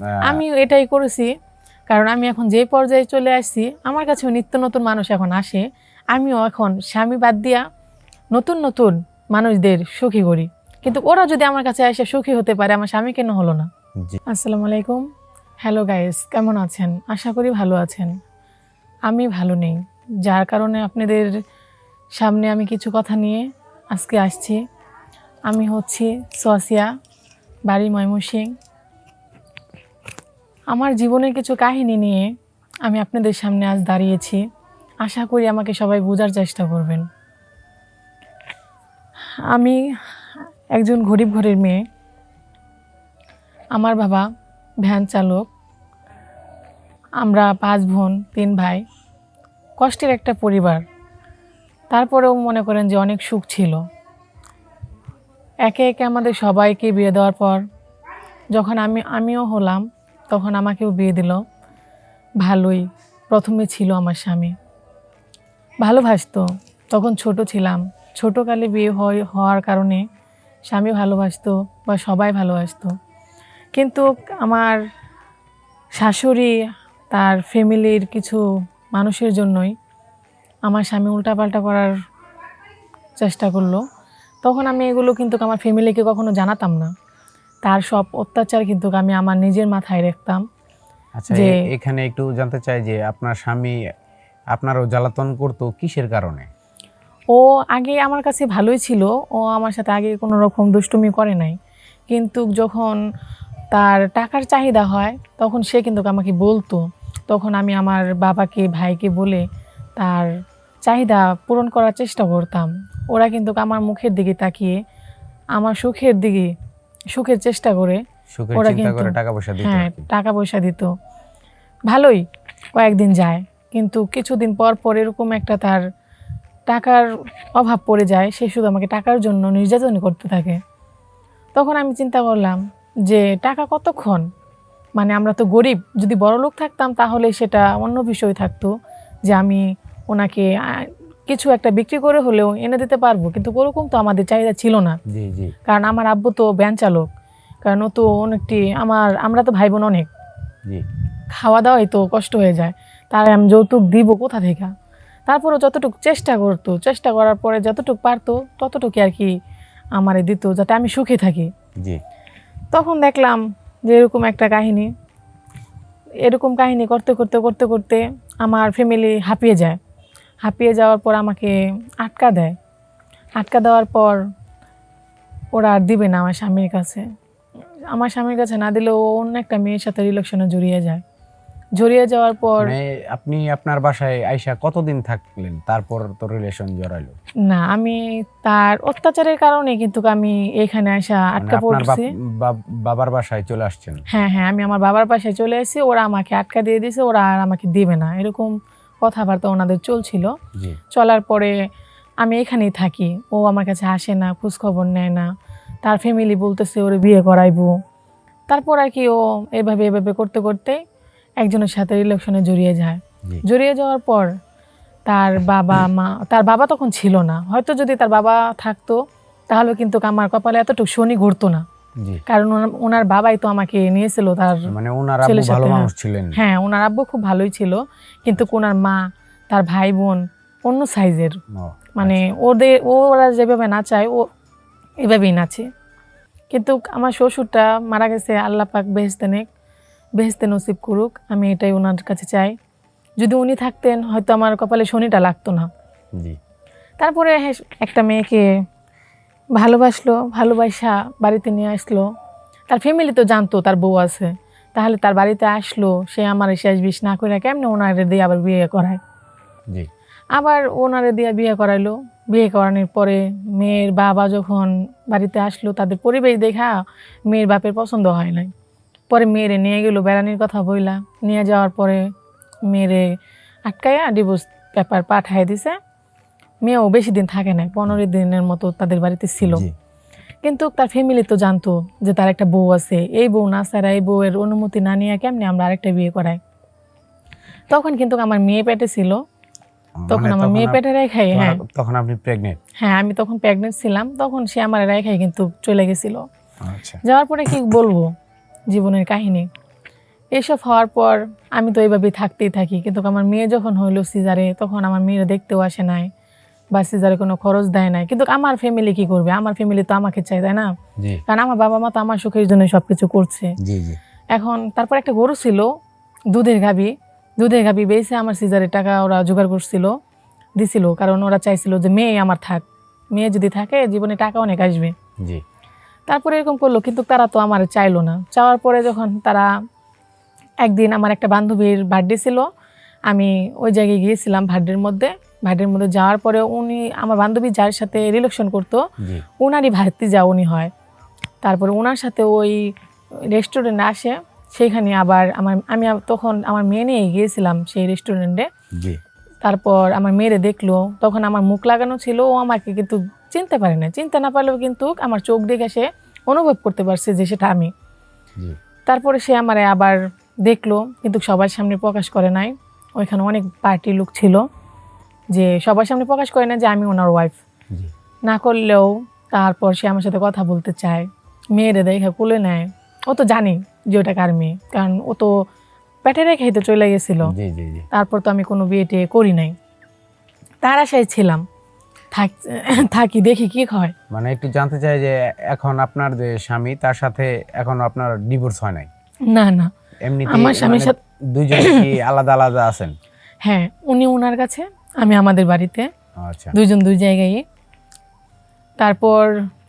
আহ, আমি এটাই করেছি কারণ আমি এখন যে পর্যায়ে চলে আসছি আমার কাছেও নিত্য নতুন মানুষ এখন আসে আমিও এখন স্বামী বাদ দিয়া নতুন নতুন মানুষদের সুখী করি। কিন্তু ওরা যদি আমার কাছে এসে সুখী হতে পারে আমার স্বামী কেন হলো না? আসসালামু আলাইকুম। হ্যালো গাইস কেমন আছেন? আশা করি ভালো আছেন। আমি ভালো নেই। যার কারণে আপনাদের সামনে আমি কিছু কথা নিয়ে আজকে আসছি। আমি হচ্ছি সোয়াসিয়া বাড়ি ময়মনসিং আমার জীবনের কিছু কাহিনী নিয়ে আমি আপনাদের সামনে আজ দাঁড়িয়েছি। আশা করি আমাকে সবাই বোঝার চেষ্টা করবেন। আমি একজন গরিব ঘরের মেয়ে। আমার বাবা ভ্যান চালক। আমরা পাঁচ বোন, তিন ভাই। কষ্টের একটা পরিবার। তারপরেও মনে করেন যে অনেক সুখ ছিল। একে একে আমাদের সবাইকে বিয়ে দেওয়ার পর যখন আমি, আমিও হলাম তখন আমাকেও বিয়ে দিল। ভালোই। প্রথমে ছিল আমার স্বামী। ভালোবাসতো তখন ছোট ছিলাম। ছোটোকালে বিয়ে হয়, হওয়ার কারণে স্বামী ভালোবাসতো বা সবাই ভালোবাসতো। কিন্তু আমার শাশুড়ি তার ফ্যামিলির কিছু মানুষের জন্যই আমার স্বামী উল্টাপাল্টা করার চেষ্টা করল। তখন আমি এগুলো কিন্তু আমার ফ্যামিলিকে কখনো জানাতাম না। তার সব অত্যাচার কিন্তু আমি আমার নিজের মাথায় রাখতাম। আচ্ছা যে- এখানে একটু জানতে চাই যে আপনার স্বামী আপনারও জ্বালাতন করতো কিসের কারণে? ও আগে আমার কাছে ভালোই ছিল। ও আমার সাথে আগে কোনো রকম দুষ্টুমি করে নাই। কিন্তু যখন তার টাকার চাহিদা হয় তখন সে কিন্তু আমাকে বলতো। তখন আমি আমার বাবাকে ভাইকে বলে তার চাহিদা পূরণ করার চেষ্টা করতাম। ওরা কিন্তু আমার মুখের দিকে তাকিয়ে আমার সুখের দিকে সুখের চেষ্টা করে সুখের ওরা চিন্তা কিন্তু- টাকা পয়সা দিত। হ্যাঁ টাকা পয়সা দিত। ভালোই কয়েকদিন যায় কিন্তু কিছুদিন পর পর এরকম একটা তার টাকার অভাব পড়ে যায় সে শুধু আমাকে টাকার জন্য নির্যাতন করতে থাকে। তখন আমি চিন্তা করলাম যে টাকা কতক্ষণ? মানে আমরা তো গরিব যদি বড় লোক থাকতাম তাহলে সেটা অন্য বিষয় থাকতো যে আমি ওনাকে কিছু একটা বিক্রি করে হলেও এনে দিতে পারব। কিন্তু ওরকম তো আমাদের চাহিদা ছিল না। জি জি। কারণ আমার আব্বু তো ব্যান চালক। কারণ ও তো অনেকটি আমার আমরা তো ভাই বোন অনেক। জি। খাওয়া দাওয়াই তো কষ্ট হয়ে যায়। তার আমি যৌতুক দিব কোথা থেকে? তারপরে যতটুকু চেষ্টা করতো চেষ্টা করার পরে যতটুকু পারতো ততটুকু আর কি আমারে দিত যাতে আমি সুখে থাকি। জি। তখন দেখলাম যে এরকম একটা কাহিনী। এরকম কাহিনী করতে করতে করতে করতে আমার ফ্যামিলি হাঁপিয়ে যায়। হাঁপিয়ে যাওয়ার পর আমাকে আটকা দেয়। আটকা দেওয়ার পর ওরা আর দিবে না আমার স্বামীর কাছে। আমার স্বামীর কাছে না দিলেও ও অন্য একটা মেয়ের সাথে রিলেশনে জড়িয়ে যায়। জড়িয়ে যাওয়ার পর মানে আপনি আপনার বাসায় আইসা কতদিন থাকলেন? তারপর তো রিলেশন জড়াইলো। না আমি তার অত্যাচারের কারণে কিন্তু আমি এখানে আসা মানে আটকা পড়ছি। বাবার বাসায় চলে আসছেন। হ্যাঁ হ্যাঁ আমি আমার বাবার বাসায় চলে এসেছি ওরা আমাকে আটকা দিয়ে দিয়েছে ওরা আর আমাকে দিবে না। এরকম কথাবার্তা ওনাদের চলছিল। চলার পরে আমি এখানেই থাকি। ও আমার কাছে আসে না খোঁজ খবর নেয় না। তার ফ্যামিলি বলতেছে ওরে বিয়ে করাইবো। তারপর আর কি ও এভাবে এভাবে করতে করতে একজনের সাথে রিলেশনে জড়িয়ে যায়। জড়িয়ে যাওয়ার পর তার বাবা মা তার বাবা তখন ছিল না। হয়তো যদি তার বাবা থাকতো তাহলে কিন্তু আমার কপালে এতটুকু শনি ঘুরতো না। কারণ ওনার- বাবাই তো আমাকে নিয়েছিল তার মানে ওনার আব্বু ভালো হ্যাঁ। মানুষ ছিলেন। হ্যাঁ ওনার আব্বু খুব ভালোই ছিল কিন্তু ওনার মা তার ভাই বোন অন্য সাইজের। মানে আচ্ছা। ওদের ওরা যেভাবে নাচায় ও এভাবেই নাচে। কিন্তু আমার শ্বশুরটা মারা গেছে আল্লাহ পাক বেহেস্তে নেক বেহেস্তে নসিব করুক আমি এটাই ওনার কাছে চাই। যদি উনি থাকতেন হয়তো আমার কপালে শনিটা লাগতো না। তারপরে হ্যাঁ, একটা মেয়েকে ভালোবাসলো ভালোবাসা বাড়িতে নিয়ে আসলো। তার ফ্যামিলি তো জানতো তার বউ আছে। তাহলে তার বাড়িতে আসলো সে আমার শেষ বিষ না করে কেমনে ওনারে দিয়ে আবার বিয়ে করায়? জি। আবার ওনারে দিয়ে বিয়ে করাইলো। বিয়ে করানোর পরে মেয়ের বাবা যখন বাড়িতে আসলো তাদের পরিবেশ দেখা মেয়ের বাপের পছন্দ হয় নাই। পরে মেয়েরে নিয়ে গেলো বেড়ানির কথা বইলা। নিয়ে যাওয়ার পরে মেয়েরে আটকাইয়া ডিভোর্স পেপার পাঠাই দিছে। মেয়েও বেশি দিন থাকে নাই পনেরো দিনের মতো তাদের বাড়িতে ছিল। কিন্তু তার ফ্যামিলি তো জানতো যে তার একটা বউ আছে। এই বউ না ছাড়া এই বউয়ের অনুমতি না নিয়ে কেমনে আমরা আরেকটা বিয়ে করাই? তখন কিন্তু আমার মেয়ে পেটে ছিল। তখন মানে আমার মেয়ে পেটে রেখাই হ্যাঁ। তখন- তখন আপনি প্রেগনেন্ট হ্যাঁ আমি তখন প্রেগনেন্ট ছিলাম। তখন সে আমার রেখাই কিন্তু চলে গেছিল। আচ্ছা। যাওয়ার পরে কি বলব জীবনের কাহিনী? এসব হওয়ার পর আমি তো এইভাবেই থাকতেই থাকি। কিন্তু আমার মেয়ে যখন হইল সিজারে তখন আমার মেয়েরা দেখতেও আসে নাই। বা সিজারে কোনো খরচ দেয় নাই। কিন্তু আমার ফ্যামিলি কি করবে? আমার ফ্যামিলি তো আমাকে চাই তাই না? কারণ আমার বাবা মা তো আমার সুখের জন্য সব কিছু করছে এখন তারপর একটা গরু ছিল দুধের গাবি। দুধের গাবি বেয়েছে আমার সিজারের টাকা ওরা জোগাড় করছিল দিছিল। কারণ ওরা চাইছিল যে মেয়ে আমার থাক। মেয়ে যদি থাকে জীবনে টাকা অনেক আসবে। তারপরে এরকম করল কিন্তু তারা তো আমার চাইলো না। চাওয়ার পরে যখন তারা একদিন আমার একটা বান্ধবীর বার্থডে ছিল আমি ওই জায়গায় গিয়েছিলাম বার্থডের মধ্যে। বার্থডের মধ্যে যাওয়ার পরে উনি আমার বান্ধবী যার সাথে রিলেকশন করতো ওনারই ভারতী যা উনি হয়। তারপরে ওনার সাথে ওই রেস্টুরেন্টে আসে সেইখানে আবার আমার আমি তখন আমার মেয়ে নিয়ে গিয়েছিলাম সেই রেস্টুরেন্টে তারপর আমার মেয়েরে দেখল তখন আমার মুখ লাগানো ছিল ও আমাকে কিন্তু চিনতে পারে না। চিনতে না পারলেও কিন্তু আমার চোখ দেখে সে অনুভব করতে পারছে যে সেটা আমি। তারপরে সে আমারে আবার দেখল কিন্তু সবার সামনে প্রকাশ করে নাই। ওইখানে অনেক পার্টি লোক ছিল যে সবার সামনে প্রকাশ করে না যে আমি ওনার ওয়াইফ না করলেও তারপর সে আমার সাথে কথা বলতে চায় মেয়েরে দেখে কোলে নেয়। ও তো জানি যে ওটা কার মেয়ে কারণ ও তো পেটে রেখেই তো চলে গেছিল। জি জি জি। তারপর তো আমি কোনো বিয়ে টিয়ে করি নাই। তার আশায় ছিলাম থাক থাকি দেখি কি হয়। মানে একটু জানতে চাই যে এখন আপনার যে স্বামী তার সাথে এখন আপনার ডিভোর্স হয় নাই? না না। এমনিতে আমার স্বামীর মানে সাথে- দুইজন কি আলাদা আলাদা আছেন? হ্যাঁ উনি ওনার কাছে আমি আমাদের বাড়িতে। আচ্ছা। দুইজন দুই জায়গায়। তারপর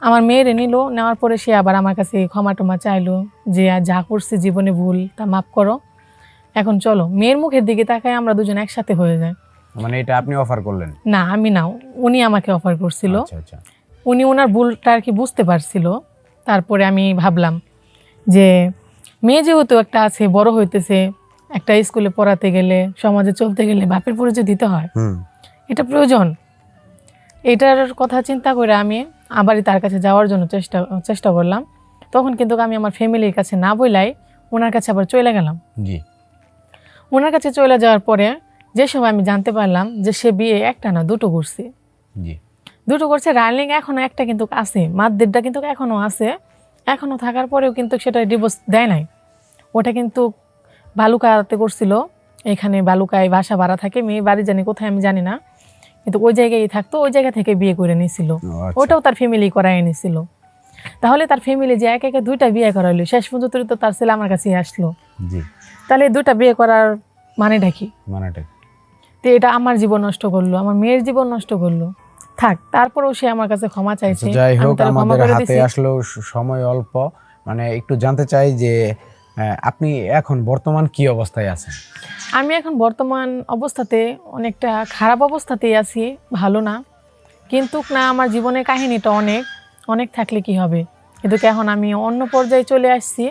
আমার মেয়েরে নিল নেওয়ার পরে সে আবার আমার কাছে ক্ষমা টমা চাইলো যে আর যা করছে জীবনে ভুল তা মাফ করো। এখন চলো মেয়ের মুখের দিকে তাকায় আমরা দুজন একসাথে হয়ে যায় মানে এটা আপনি অফার করলেন? না আমি না উনি আমাকে অফার করছিল। আচ্ছা আচ্ছা। উনি ওনার ভুলটা আর কি বুঝতে পারছিল। তারপরে আমি ভাবলাম যে মেয়ে যেহেতু একটা আছে বড় হইতেছে একটা স্কুলে পড়াতে গেলে সমাজে চলতে গেলে বাপের পরিচয় দিতে হয়। এটা প্রয়োজন। এটার কথা চিন্তা করে আমি আবারই তার কাছে যাওয়ার জন্য চেষ্টা চেষ্টা করলাম। তখন কিন্তু আমি আমার ফ্যামিলির কাছে না বইলাই ওনার কাছে আবার চলে গেলাম। জি। ওনার কাছে চলে যাওয়ার পরে যে সময় আমি জানতে পারলাম যে সে বিয়ে একটা না দুটো করছে। জি। দুটো করছে রানিং এখনও একটা কিন্তু আছে মাদ্দেরটা কিন্তু এখনও আছে। এখনও থাকার পরেও কিন্তু সেটা ডিভোর্স দেয় নাই। ওটা কিন্তু বালুকাতে করছিল। এখানে বালুকায় বাসা ভাড়া থাকে মেয়ে বাড়ি জানি কোথায় আমি জানি না। কিন্তু ওই জায়গায় থাকতো ওই জায়গা থেকে বিয়ে করে নিয়েছিল। আচ্ছা। ওটাও তার ফ্যামিলি করাই এনেছিল তাহলে তার ফ্যামিলি যে একে একে দুইটা বিয়ে করাইলো শেষ পর্যন্ত তো তার ছেলে আমার কাছে আসলো। তাহলে দুইটা বিয়ে করার মানেটা কি? মানেটা তো এটা আমার জীবন নষ্ট করল আমার মেয়ের জীবন নষ্ট করল। থাক তারপরেও সে আমার কাছে ক্ষমা চাইছে। আচ্ছা, যাই হোক আমাদের হাতে দিছি। আসলেও সময় অল্প। মানে একটু জানতে চাই যে আপনি এখন বর্তমান কি অবস্থায় আছেন? আমি এখন বর্তমান অবস্থাতে অনেকটা খারাপ অবস্থাতেই আছি ভালো না। কিন্তু না আমার জীবনের কাহিনীটা অনেক অনেক থাকলে কি হবে? কিন্তু এখন আমি অন্য পর্যায়ে চলে আসছি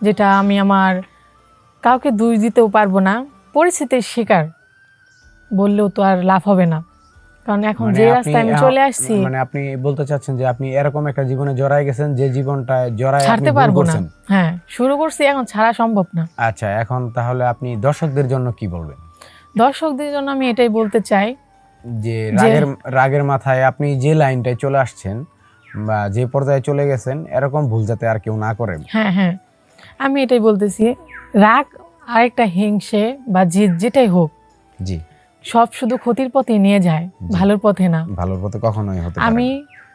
যেটা আমি আমার কাউকে দুই দিতেও পারব না। পরিস্থিতির শিকার বললেও তো আর লাভ হবে না। কারণ এখন মানে যে রাস্তায় আমি চলে আসছি মানে আপনি বলতে চাচ্ছেন যে আপনি এরকম একটা জীবনে গেছেন যে জীবনটা ছাড়তে পারব না। হ্যাঁ শুরু করছি এখন ছাড়া সম্ভব না। আচ্ছা এখন তাহলে আপনি দর্শকদের জন্য কি বলবেন? দর্শকদের জন্য আমি এটাই বলতে চাই যে রাগের রাগের মাথায় আপনি যে লাইনটায় চলে আসছেন বা যে পর্যায়ে চলে গেছেন এরকম ভুল যাতে আর কেউ না করে হ্যাঁ হ্যাঁ আমি এটাই বলতেছি রাগ আরেকটা হিংসে বা জিদ যেটাই হোক। জি। সব শুধু ক্ষতির পথে নিয়ে যায় ভালোর পথে না। ভালোর পথে কখনোই হতে আমি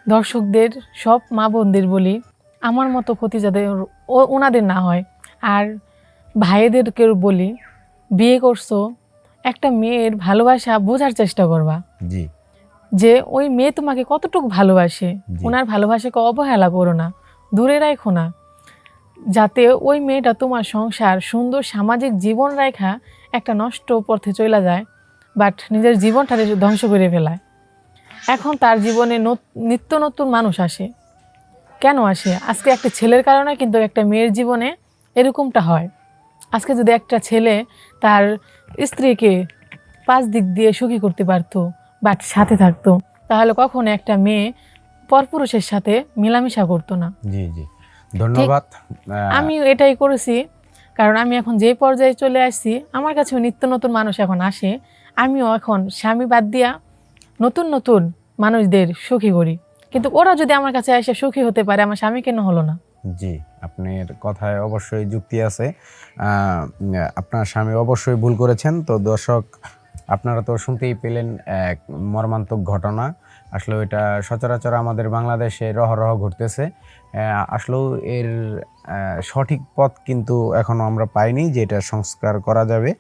দর্শকদের সব মা বোনদের বলি আমার মতো ক্ষতি যাতে ও ওনাদের না হয় আর ভাইদেরকেও বলি বিয়ে করছ একটা মেয়ের ভালোবাসা বোঝার চেষ্টা করবা। জি। যে ওই মেয়ে তোমাকে কতটুকু ভালোবাসে ওনার ভালোবাসাকে অবহেলা করো না দূরে রাখো না যাতে ওই মেয়েটা তোমার সংসার সুন্দর সামাজিক জীবন রেখা একটা নষ্ট পথে চলে যায় বাট নিজের জীবনটা ধ্বংস করে ফেলায়। এখন তার জীবনে নিত্য নতুন মানুষ আসে। কেন আসে? আজকে একটা ছেলের কারণে কিন্তু একটা মেয়ের জীবনে এরকমটা হয়। আজকে যদি একটা ছেলে তার স্ত্রীকে পাঁচ দিক দিয়ে সুখী করতে পারতো বাট সাথে থাকতো তাহলে কখনো একটা মেয়ে পরপুরুষের সাথে মেলামেশা করতো না। জি জি। ধন্যবাদ। আমি এটাই করেছি। কারণ আমি এখন যে পর্যায়ে চলে আসছি আমার কাছেও নিত্য নতুন মানুষ এখন আসে। আমিও এখন স্বামী বাদ দিয়া নতুন নতুন মানুষদের সুখী করি। কিন্তু ওরা যদি আমার কাছে এসে সুখী হতে পারে, আমার স্বামী কেন হলো না? জি, আপনার কথায় অবশ্যই যুক্তি আছে। আপনার স্বামী অবশ্যই ভুল করেছেন। তো দর্শক, আপনারা তো শুনতেই পেলেন এক মর্মান্তক ঘটনা। আসলে এটা সচরাচর আমাদের বাংলাদেশে রহরহ ঘটতেছে। আসলেও এর সঠিক পথ কিন্তু এখনও আমরা পাইনি যে এটা সংস্কার করা যাবে।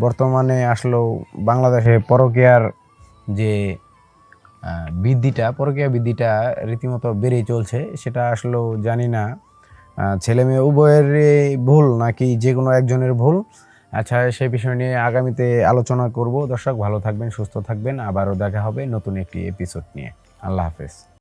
বর্তমানে আসলেও বাংলাদেশে পরকীয়ার যে বৃদ্ধিটা, পরকীয়া বৃদ্ধিটা রীতিমতো বেড়েই চলছে, সেটা আসলেও জানি না ছেলে মেয়ে উভয়ের ভুল নাকি যে কোনো একজনের ভুল? আচ্ছা সেই বিষয় নিয়ে আগামীতে আলোচনা করব। দর্শক, ভালো থাকবেন, সুস্থ থাকবেন। আবারও দেখা হবে নতুন একটি এপিসোড নিয়ে। আল্লাহ হাফেজ।